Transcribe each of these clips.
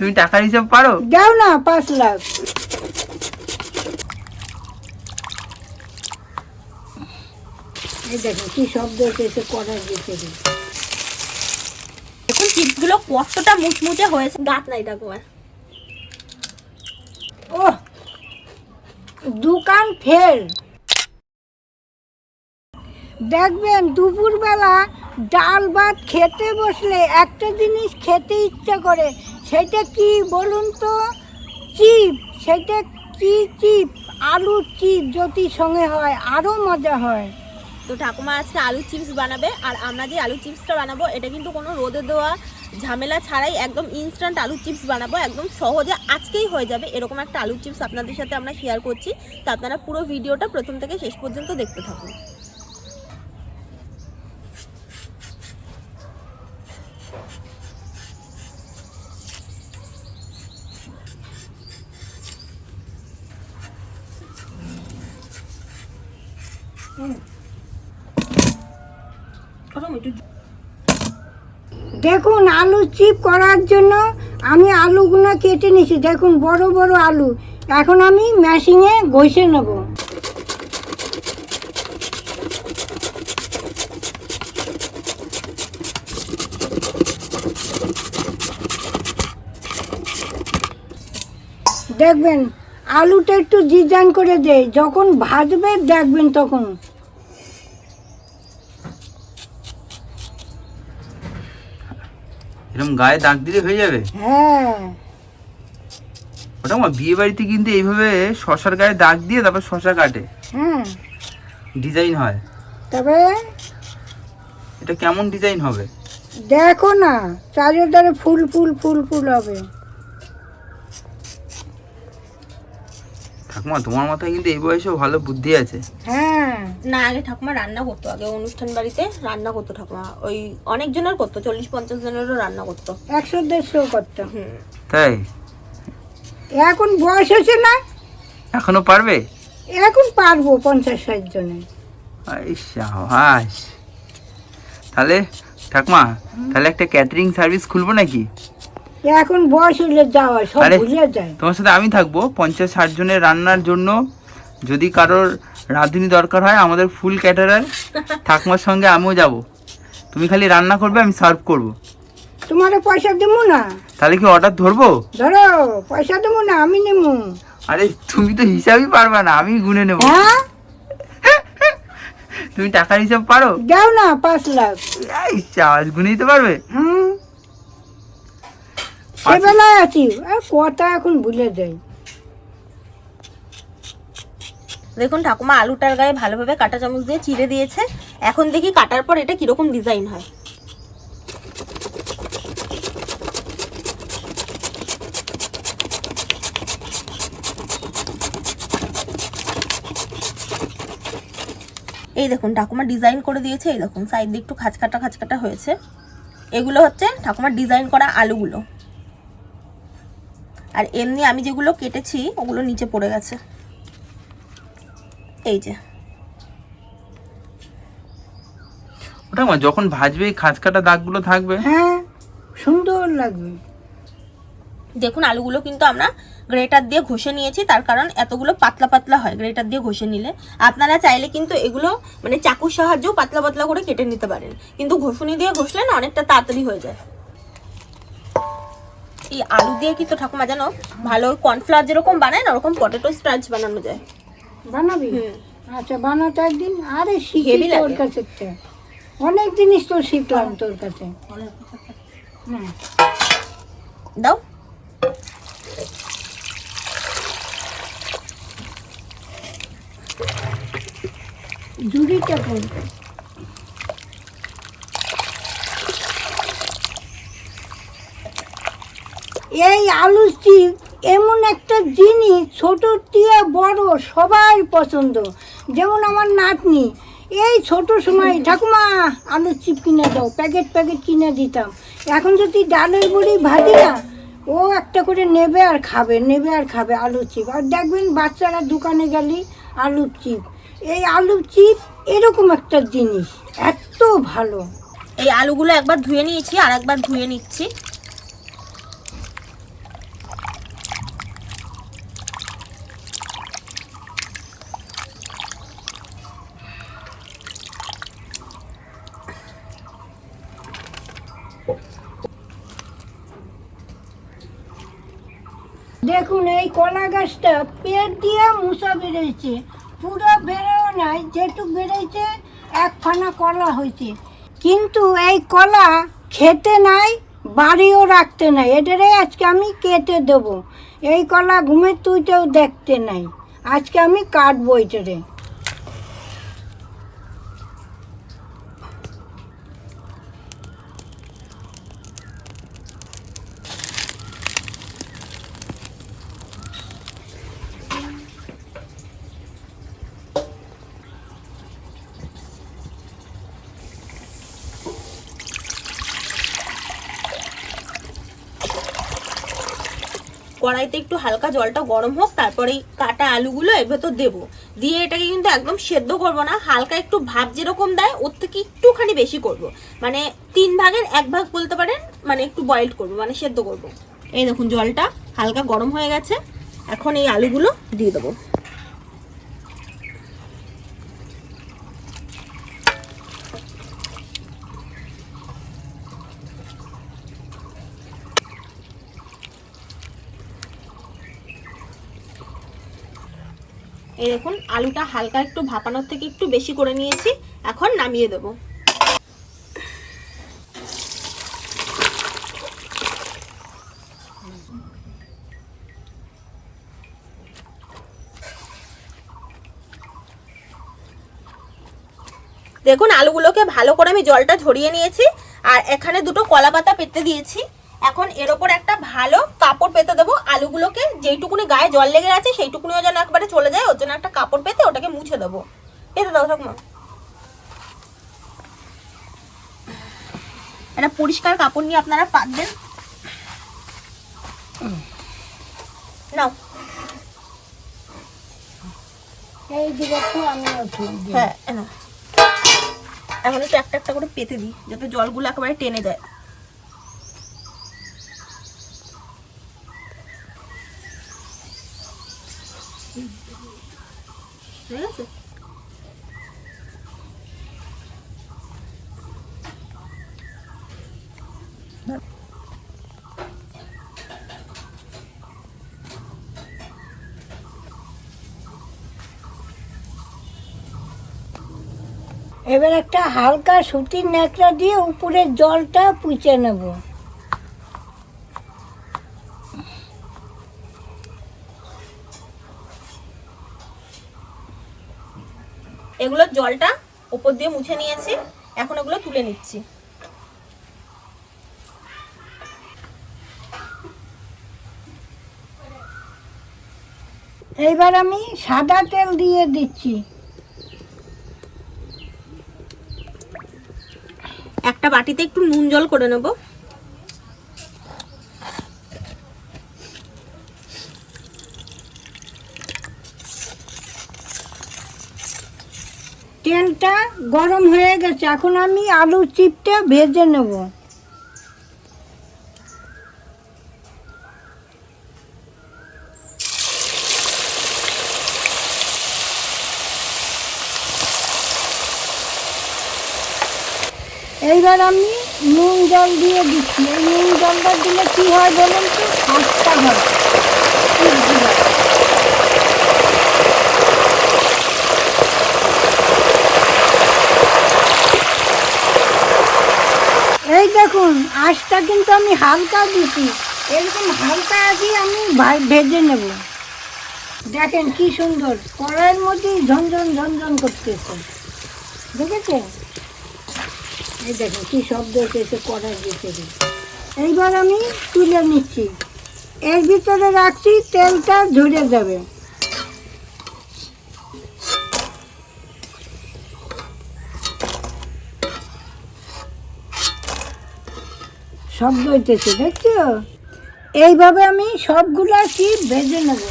তুমি টাকার হিসাব পারো? দাও না, পাঁচ লাখ। এই দেখো, কি শব্দ হচ্ছে করার কতটা মুচমুচে হয়েছে। দাঁত নাই ঠাকুমার ও দোকান ফেল। দেখবেন, দুপুরবেলা ডাল ভাত খেতে বসলে একটা জিনিস খেতে ইচ্ছা করে সেটা কি বলুন তো? চিপ, সেটা কি চিপ? আলুর চিপ যদি সঙ্গে হয় আরও মজা হয়। তো ঠাকুমা আজকে আলু চিপস বানাবে, আর আমরা যে আলু চিপসটা বানাবো, এটা কিন্তু কোনো রোদে দেওয়া ঝামেলা ছাড়াই একদম ইনস্ট্যান্ট আলু চিপস বানাবো, একদম সহজে আজকেই হয়ে যাবে। এরকম একটা আলু চিপস আপনাদের সাথে আমরা শেয়ার করছি। তো আপনারা পুরো ভিডিওটা প্রথম থেকে শেষ পর্যন্ত দেখতে থাকুন। দেখুন আলু চিপ করার জন্য আমি আলুগুলো কেটে নিয়েছি। দেখুন, বড় বড় আলু। এখন আমি মেশিনে ঘষে নেব। দেখবেন, আলুটা একটু ডিজাইন করে দেয়। যখন ভাজবে, দেখবেন তখন। এরকম গায়ে দাগ দিলে হয়ে যাবে? হ্যাঁ। ওটা আমার বিয়ে বাড়িতে কিন্তু এইভাবে শশার গায়ে দাগ দিয়ে তারপর শশা কাটে। হ্যাঁ ডিজাইন হয়। তবে? এটা কেমন ডিজাইন হবে? দেখো না চারিধারে ফুল ফুল ফুল ফুল হবে। ঠাকুমা তোমার মাথায় কিন্তু এই বয়সেও ভালো বুদ্ধি আছে। হ্যাঁ না আগে ঠাকুমা রান্না করতো আগে অনুষ্ঠান বাড়িতে রান্না করতো ঠাকুমা। ওই অনেক জনের করতো চল্লিশ পঞ্চাশ জনেরও রান্না করতো। একশো দেড়শো করতাম হুম। তাই? এখন বয়স হয়েছে না? এখনও পারবে? এখন পারব পঞ্চাশ ষাট জনে। সাবাস। তাহলে ঠাকুমা তাহলে একটা ক্যাটারিং সার্ভিস খুলবো নাকি? এখন বয়স হলে যাওয়া সব ভুলে যায়। তোমার সাথে আমি থাকব পঞ্চাশ ষাট জনের রান্নার জন্য। যদি কারোর রাঁধুনি দরকার হয় আমাদের ফুল ক্যাটারার ঠাকুমার সঙ্গে আমিও যাব। তুমি খালি রান্না করবে আমি সার্ভ করব। তোমার পয়সা দেবো না। তাহলে কি অর্ডার ধরবো? ধরো পয়সা দেবো না আমি নেব। আরে তুমি তো হিসাবই পারবে না আমি গুনে নেব। হ্যাঁ? তুমি টাকার হিসাব পারো? দাও না পাঁচ লাখ। গুনে দিতে পারবে? হুম। সেবেলায় আছি। আর কথা এখন ভুলে যাই। দেখুন ঠাকুমা আলুটার গায়ে ভালোভাবে কাটা চামচ দিয়ে চিড়ে দিয়েছে। এখন দেখি কাটার পর এটা কীরকম ডিজাইন হয়। এই দেখুন ঠাকুমা ডিজাইন করে দিয়েছে। এই দেখুন সাইড দিয়ে একটু খাঁচকাটা খাঁচকাটা হয়েছে। এগুলো হচ্ছে ঠাকুমার ডিজাইন করা আলুগুলো। আর এমনি আমি যেগুলো কেটেছি ওগুলো নিচে পড়ে গেছে। এই যে। ওটা আমার যখন ভাজবে খাঁজ কাটা দাগগুলো থাকবে? হ্যাঁ সুন্দর লাগবে। দেখুন আলুগুলো কিন্তু আমরা গ্রেটার দিয়ে ঘষে নিয়েছি তার কারণ এতগুলো পাতলা পাতলা হয় গ্রেটার দিয়ে ঘষে নিলে। আপনারা চাইলে কিন্তু এগুলো মানে চাকুর সাহায্যেও পাতলা পাতলা করে কেটে নিতে পারেন। কিন্তু ঘষুনি দিয়ে ঘষলে না অনেকটা তাড়াতাড়ি হয়ে যায়। এই আলু দিয়ে কি তো ঠাকুমা জানো? ভালো কর্নফ্লাওয়ার যেরকম বানায় না ওরকম পটেটো স্টার্চ বানানো যায়। বানাবি। আচ্ছা বানাতে একদিন। আরে শিখি তোর। কাছে থেকে। অনেক জিনিস তো শিখলাম তোর কাছে। হ্যাঁ। দাও। জুড়িটা কোন এই আলু চিপ এমন একটা জিনিস, ছোট টিয়া, বড়, সবাই পছন্দ। যেমন আমার নাতনি, এই ছোট সময়, ঠাকুমা, আলু চিপ কিনে দাও, প্যাকেট প্যাকেট কিনে দিতাম। এখন যদি ডালের বড়ি ভাজি না ও একটা করে নেবে আর খাবে, নেবে আর খাবে আলু চিপ আর দেখবেন বাচ্চারা দোকানে গেলে আলু চিপ এই আলু চিপ এরকম একটা জিনিস, এত ভালো। এই আলুগুলো একবার ধুয়ে নিয়েছি আর একবার ধুয়ে নিচ্ছি। দেখুন, এই কলা গাছটা পেট দিয়ে মুসা বেড়েছে পুরো বেরোও নাই, যেটুক বেরোয়েছে একখানা কলা হয়েছে কিন্তু এই কলা খেতে নাই, বাড়িও রাখতে নাই। এটারে আজকে আমি কেটে দেবো। এই কলা ঘুমের তুইটাও দেখতে নাই। আজকে আমি কাটবো এটারে। কড়াইতে একটু হালকা জলটা গরম হোক, তারপরে এই কাটা আলুগুলো এর ভেতর দেবো। দিয়ে এটাকে কিন্তু একদম সেদ্ধ করব না, হালকা একটু ভাব যেরকম দেয়, ওর থেকে একটুখানি বেশি করব। মানে তিন ভাগের এক ভাগ বলতে পারেন মানে একটু বয়েলড করব মানে সেদ্ধ করব। এই দেখুন জলটা হালকা গরম হয়ে গেছে, এখন এই আলুগুলো দিয়ে দেবো। এই দেখুন, আলুটা হালকা একটু ভাপানোর থেকে একটু বেশি করে নিয়েছি। এখন নামিয়ে দেবো। দেখুন, আলুগুলোকে ভালো করে আমি জলটা ঝরিয়ে নিয়েছি। আর এখানে দুটো কলা পাতা পেতে দিয়েছি। এখন এর ওপর একটা ভালো কাপড় পেতে দেবো। আলুগুলোকে যেইটুকুনি গায়ে জল লেগে আছে সেইটুকুনিও যেন একবারে চলে যায় ওর জন্য একটা কাপড় পেতে ওটাকে মুছে দেবো। পেতে দাও ঠাকুমা একটা পরিষ্কার কাপড় নিয়ে আপনারা পাতবেন নাও। হ্যাঁ এখন একটু একটা একটা করে পেতে দিই যাতে জলগুলো একেবারে টেনে যায় হয়ে গেছে এবার একটা হালকা সুতির ন্যাকড়া দিয়ে উপরের জলটা পুঁছে নেব। এগুলোর জলটা উপর দিয়ে মুছে নিয়েছি, এখন এগুলো তুলে নিচ্ছি। এইবার আমি সাদা তেল দিয়ে দিচ্ছি। একটা বাটিতে একটু নুন জল করে নেব। তেলটা গরম হয়ে গেছে এখন আমি আলুর চিপটা ভেজে নেব। এইবার আমি নুন জল দিয়ে দিচ্ছি। এই নুন জলটা দিলে কি হয় বলুন তো? খাস্তা হয় এই দেখুন, আঁচটা কিন্তু আমি হালকা দিচ্ছি এরকম হালকা আঁচি আমি ভেজে নেব। দেখেন কি সুন্দর। কড়াইয়ের মধ্যেই ঝনঝন ঝনঝন করতেছে। দেখেছেন? এই দেখেন কি শব্দ হচ্ছে কড়াই ভিতরে এইবার আমি তুলে নিচ্ছি। এর ভিতরে রাখছি, তেলটা ঝরে যাবে। শব্দ হইতেছে, দেখছ? এইভাবে আমি সবগুলো কি ভেজে নেব?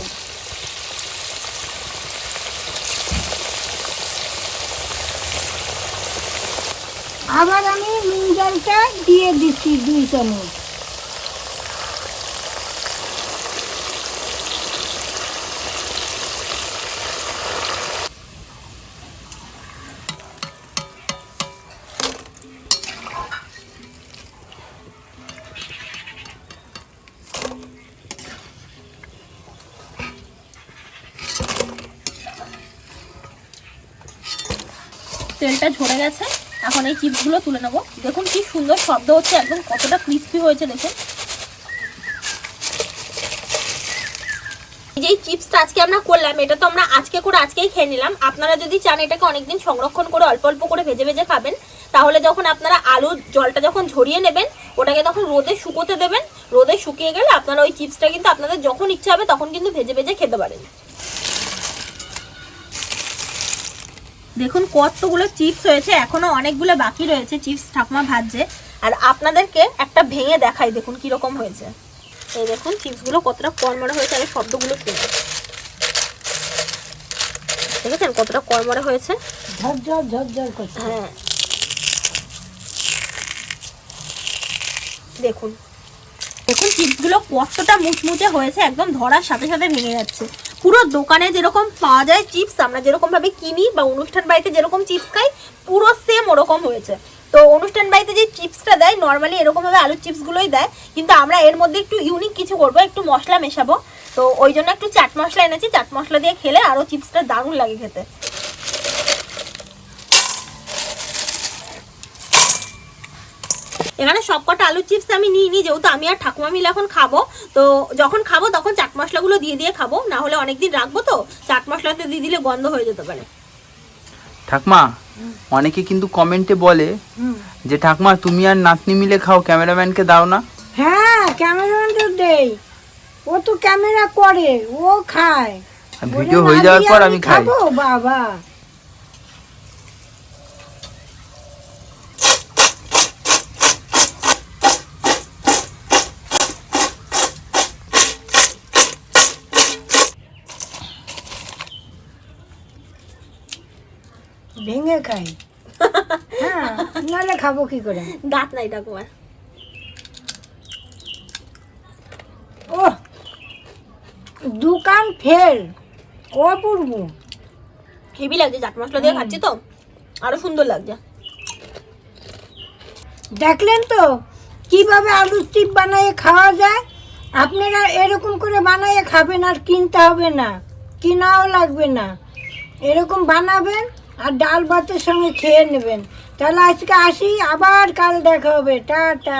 আবার আমি নুন জলটা দিয়ে দিচ্ছি দুই চামচ। তেলটা ঝরে গেছে। এখন এই চিপসগুলো তুলে নেব। দেখুন কি সুন্দর শব্দ হচ্ছে, একদম কতটা ক্রিস্পি হয়েছে, দেখুন। এই যে চিপসটা আজকে আমরা করলাম, এটা তো আমরা আজকে করে আজকেই খেয়ে নিলাম। আপনারা যদি চান এটাকে অনেকদিন সংরক্ষণ করে অল্প অল্প করে ভেজে ভেজে খাবেন, তাহলে যখন আপনারা আলুর জলটা যখন ঝরিয়ে নেবেন, ওটাকে তখন রোদে শুকোতে দেবেন। রোদে শুকিয়ে গেলে আপনারা ওই চিপসটা কিন্তু আপনাদের যখন ইচ্ছা হবে, তখন কিন্তু ভেজে ভেজে খেতে পারেন। দেখুন কতগুলো চিপস হয়েছে এখনও অনেকগুলো বাকি রয়েছে চিপস ঠাকুমা ভাজছে। আর আপনাদেরকে একটা ভেঙে দেখাই দেখুন কীরকম হয়েছে। এই দেখুন চিপসগুলো কতটা কড়মড়ে হয়েছে আমি শব্দগুলো শুনি দেখেছেন কতটা কড়মড়ে হয়েছে? ঝরঝর ঝরঝর করছে। হ্যাঁ। দেখুন। দেখুন চিপসগুলো কতটা মুচমুচে হয়েছে একদম ধরার সাথে সাথে ভেঙে যাচ্ছে। পুরো দোকানে যেরকম পাওয়া যায় চিপস আমরা যেরকম ভাবে কিনি বা অনুষ্ঠান বাড়িতে যেরকম চিপস খাই, পুরো সেম ওরকম হয়েছে। তো অনুষ্ঠান বাড়িতে যে চিপসটা দেয় নর্মালি এরকমভাবে আলুর চিপসগুলোই দেয়, কিন্তু আমরা এর মধ্যে একটু ইউনিক কিছু করব, একটু মশলা মেশাবো। তো ওই জন্য একটু চাট মশলা এনেছি, চাট মশলা দিয়ে খেলে আরও চিপসটা দারুণ লাগে খেতে। এখানে সবকটা আলুর চিপস আমি নিই নি যেহেতু আমি আর ঠাকুমা মিলে এখন খাব। তো যখন খাব তখন চাট মশলাগুলো দিয়ে দিয়ে খাব না হলে অনেকদিন রাখব তো চাট মশলাতে দিয়ে দিলে গন্ধ হয়ে যেতে পারে। ঠাকমা অনেকে কিন্তু কমেন্টে বলে হুম। যে ঠাকমা তুমি আর নাতনি মিলে খাও ক্যামেরাম্যানকে দাও না? হ্যাঁ ক্যামেরাম্যানটা দেই। ও তো ক্যামেরা করে ও খায়। ভিডিও হয়ে যাওয়ার পর আমি খাই। খাব বাবা। ভেঙে খাই। হ্যাঁ নাহলে খাব কি করে? দাঁত নাই ঠাকুমার ও দোকান ফেল অপূর্ব। হেভি লাগছে চাট মশলা দিয়ে খাচ্ছি তো। আরও সুন্দর লাগছে। দেখলেন তো কীভাবে আলুর চিপ বানিয়ে খাওয়া যায়? আপনারা এরকম করে বানিয়ে খাবেন আর কিনতে হবে না। কিনাও লাগবে না। এরকম বানাবেন আর ডাল ভাতের সঙ্গে খেয়ে নেবেন। তাহলে আজকে আসি আবার কাল দেখা হবে। টাটা।